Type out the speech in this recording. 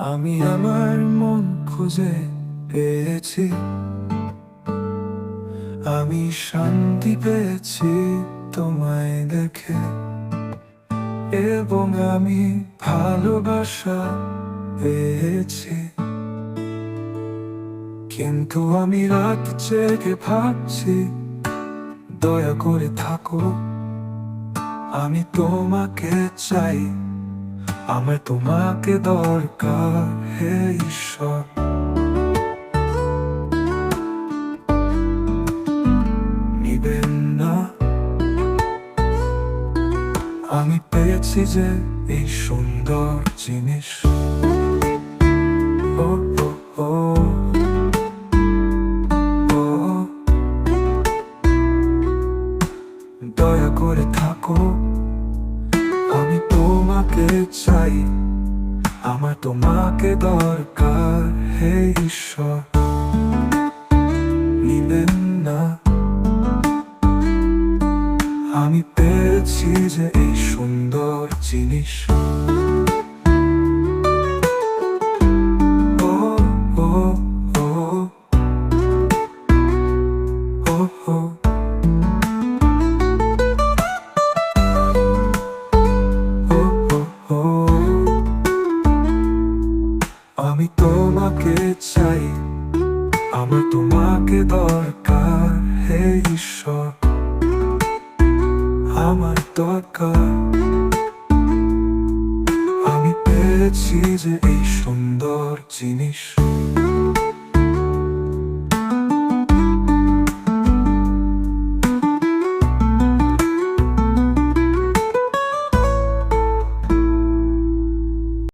আমি আমার মন খুঁজে পেয়েছি। আমি শান্তি পেয়েছি তোমায় দেখে। এবং আমি ভালোবাসা পেয়েছি। কিন্তু আমি রাত জেগে ভাবছি, দয়া করে থাকো। আমি তোমাকে চাই। আমার তোমাকে দরকার, হে ঈশ্বর। নিবেন না। আমি পেয়েছি যে এই সুন্দর জিনিস। ও। দয়া করে থাকো। তোমাকে চাই। আমার তোমাকে দরকার, হে ঈশ্বর। নিবেন না। আমি পেয়েছি যে এই সুন্দর জিনিস। আমি তোমাকে চাই। আমার তোমাকে দরকার, হে ঈশ্বর। আমার দরকার। আমি পেয়েছি যে এই সুন্দর জিনিস।